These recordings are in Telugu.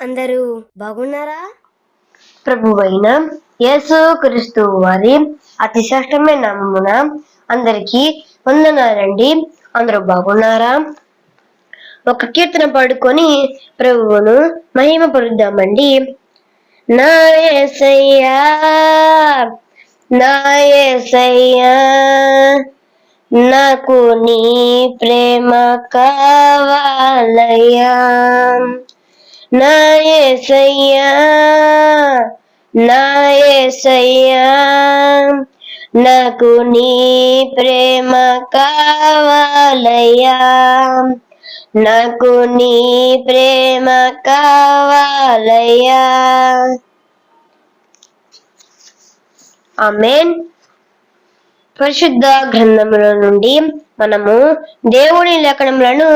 అందరూ బాగున్నారా? ప్రభువైన యేసు క్రీస్తు వారి అతి శ్రేష్టమైన నామమున అందరికీ వందనాలండి అందరూ బాగున్నారా? ఒక కీర్తన పాడుకొని ప్రభువును మహిమ పరుద్దామండి నా ఏసయ్యా నా ఏసయ్యా నాకు నీ ప్రేమ కావాలయ్యా. నా ఏసయ్యా నా ఏసయ్యా నాకు నీ ప్రేమ కావాలయ్యా. నాకు నీ ప్రేమ కావాలయ్యా. ఆమెన్. పరిశుద్ధ గ్రంథముల నుండి మనము దేవుని లేఖనములను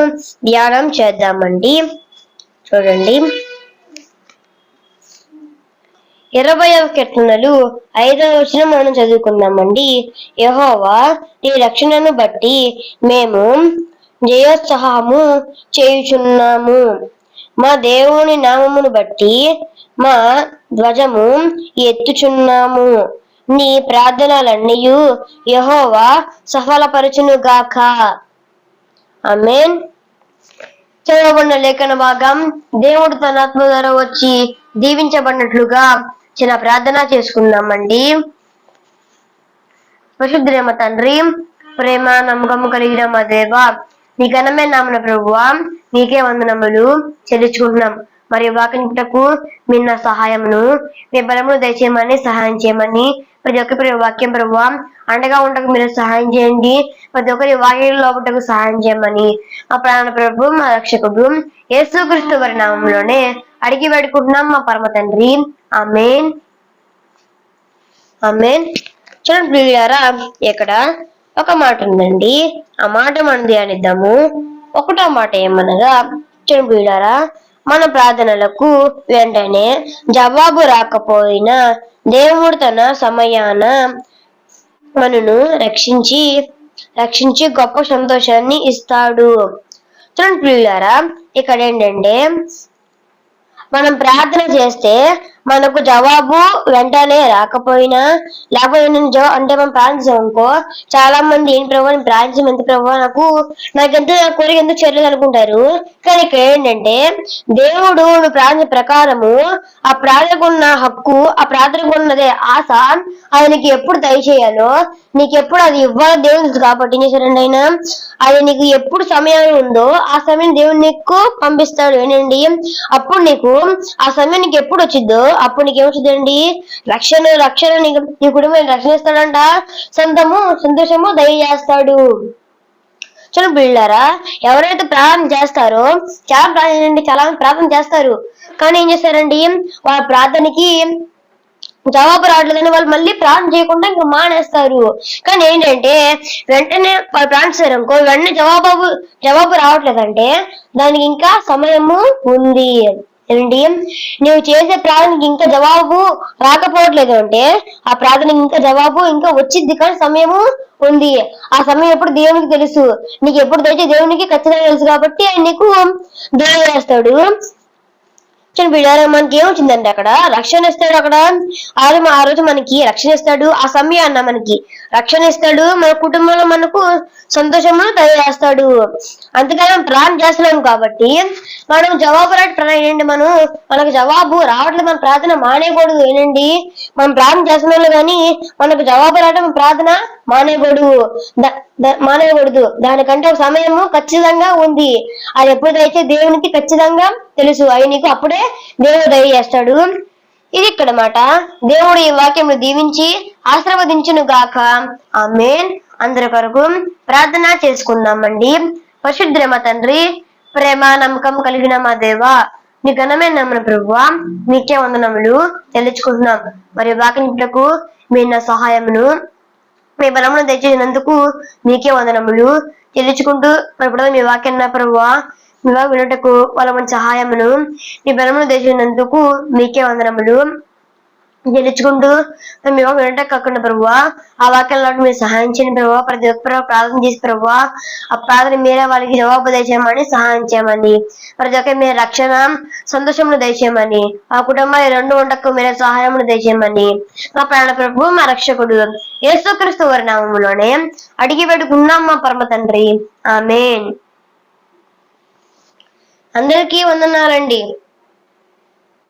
ధ్యానం చేద్దామండి. చూడండి. ఇరవయవ కీర్తనలు ఐదవ వచనం మనం చదువుకుందామండి. యహోవా నీ రక్షణను బట్టి మేము జయోత్సాహము చేయుచున్నాము. మా దేవుని నామమును బట్టి మా ధ్వజము ఎత్తుచున్నాము. నీ ప్రార్థనలన్నీ యహోవా సఫలపరచునుగాక. అమేన్ చదవబడిన లేఖన భాగం దేవుడు తన ఆత్మ ద్వారా వచ్చి దీవించబడినట్లుగా చిన్న ప్రార్థన చేసుకుందామండి. పశుద్రేమ తండ్రి ప్రేమ నమ్మకం కలిగిన మా దేవ నీ ఘనమే నామన ప్రభువ నీకే వందనములు చెల్లించుకుంటున్నాం. మరియు వాక్యముటకు మీ నా సహాయమును. మీ బలమును దయచేయమని సహాయం చేయమని. ప్రతి ఒక్కరి వాక్యం ప్రభు అండగా ఉండకు మీరు సహాయం చేయండి. ప్రతి ఒక్కరి వాక్యం లోపటకు సహాయం చేయమని. మా ప్రాణ ప్రభు మా రక్షకుడు యేసుక్రీస్తు వారి నామంలోనే అడిగి పెడుకుంటున్నాం మా పరమ తండ్రి. ఆమెన్. ఆమెన్. చూడండి ప్రియులారా ఇక్కడ ఒక మాట ఉందండి. ఆ మాట మనం ధ్యానిద్దాము. ఒకటో మాట ఏమనగా చూడండి ప్రియులారా మన ప్రార్థనలకు వెంటనే జవాబు రాకపోయినా దేవుడు తన సమయాన మనను రక్షించి రక్షించి గొప్ప సంతోషాన్ని ఇస్తాడు. చూడండి ప్రియులారా ఇక్కడ ఏంటంటే మనం ప్రార్థన చేస్తే మనకు జవాబు వెంటనే రాకపోయినా లేకపోతే నేను అంటే మనం ప్రార్థించాం అనుకో చాలా మంది ఏం ప్రభావ నేను ప్రార్థించాం ఎంత ప్రభావ నాకు నాకెంత నా కోరిక ఎందుకు చేయలేదు అనుకుంటారు. కానీ ఇక్కడ ఏంటంటే దేవుడు నువ్వు ప్రార్థన ప్రకారము ఆ ప్రార్థనకు ఉన్న హక్కు ఆ ప్రార్థనకు ఉన్నదే ఆశ ఆయనకి ఎప్పుడు దయచేయాలో నీకు ఎప్పుడు అది ఇవ్వాలో దేవుడు కాబట్టి ఏం చేశారండి ఆయన అది నీకు ఎప్పుడు సమయం ఉందో ఆ సమయం దేవుడు నీకు పంపిస్తాడు. ఏంటండి? అప్పుడు నీకు ఆ సమయం నీకు ఎప్పుడు వచ్చిందో అప్పుడు నీకు రక్షణ రక్షణ నీకు నీ కుటుంబాన్ని రక్షణ ఇస్తాడంట? సంతము సంతోషము దయచేస్తాడు చూడండి బిళ్ళారా ఎవరైతే ప్రార్థన చేస్తారో చాలా ప్రార్థన అండి చాలా మంది ప్రార్థన చేస్తారు. కానీ ఏం చేస్తారండి? వాళ్ళ ప్రార్థనకి జవాబు రావట్లేదని వాళ్ళు మళ్ళీ ప్రార్థన చేయకుండా ఇంకా మానేస్తారు. కానీ ఏంటంటే వెంటనే వాళ్ళు ప్రార్థిస్తారు అనుకో వెంటనే జవాబు జవాబు రావట్లేదంటే దానికి ఇంకా సమయము ఉంది. ఏమండి? నువ్వు చేసే ప్రార్థనకి ఇంకా జవాబు రాకపోవట్లేదు అంటే ఆ ప్రార్థనకి ఇంకా జవాబు ఇంకా వచ్చింది కానీ సమయము ఉంది. ఆ సమయం ఎప్పుడు దేవునికి తెలుసు. నీకు ఎప్పుడు తెలిసే దేవునికి ఖచ్చితంగా తెలుసు కాబట్టి ఆయన నీకు దూరం చేస్తాడు. చూడండి మనకి ఏమొచ్చిందండి అక్కడ? రక్షణ ఇస్తాడు అక్కడ. ఆ రోజు ఆ రోజు మనకి రక్షణ ఇస్తాడు. ఆ సమయాన్న మనకి రక్షణ ఇస్తాడు. మన కుటుంబంలో మనకు సంతోషము తెలియజేస్తాడు అంతేకాని మనం ప్రాణం చేస్తున్నాం కాబట్టి మనం జవాబు రాటి మనం? మనకు జవాబు రావట్లేదు మన ప్రార్థన మానేయకూడదు ఏనండి? మనం ప్రార్థన చేస్తున్నాం కానీ మనకు జవాబు రావడం ప్రార్థన మానేయకూడదు. మానేయకూడదు. దానికంటే ఒక సమయము ఖచ్చితంగా ఉంది. అది ఎప్పుడైతే దేవునికి ఖచ్చితంగా తెలుసు అవి నీకు అప్పుడే దేవుడు దయచేస్తాడు. ఇది ఇక్కడ మాట. దేవుడు ఈ వాక్యము దీవించి ఆశీర్వదించును గాక. ఆ మేన్ అందరి కొరకు ప్రార్థన చేసుకుందామండి. పరిశుద్ధ తండ్రి ప్రేమ నమ్మకం కలిగిన మా దేవ నీ ఘనమైన నమ్మన ప్రభువ మీకే వందనములు తెలుసుకుంటున్నాం మరి వాకింట్లకు మీ నా సహాయమును మీ బలమును తెచ్చినందుకు మీకే వందనములు తెలుసుకుంటూ ఇప్పుడు మీ వాక్యన్న ప్రభువా మీ వినుటకు వాళ్ళ మంచి సహాయమును మీ బలమును తెచ్చినందుకు మీకే వందనములు గెలుచుకుంటూ మేము వినటం కాకుండా ప్రభువా ఆ వాక్యాలను మీరు సహాయం చేయండి ప్రభువా ప్రతి ఒక్కరు ప్రార్థన చేసి ప్రభువా ఆ ప్రార్థన మీరే వాళ్ళకి జవాబు దయచేయమని సహాయం చేయమని. ప్రతి ఒక్కరి మీరు రక్షణ సంతోషమును దయచేయమని. ఆ కుటుంబాన్ని రెండు ఉండకు మీరే సహాయమును దయచేయమని. మా ప్రాణ ప్రభు మా రక్షకుడు యేసుక్రీస్తు వారి నామంలోనే అడిగి పెట్టుకున్నాం మా పరమ తండ్రి. ఆమెన్. అందరికీ వందనాలండి.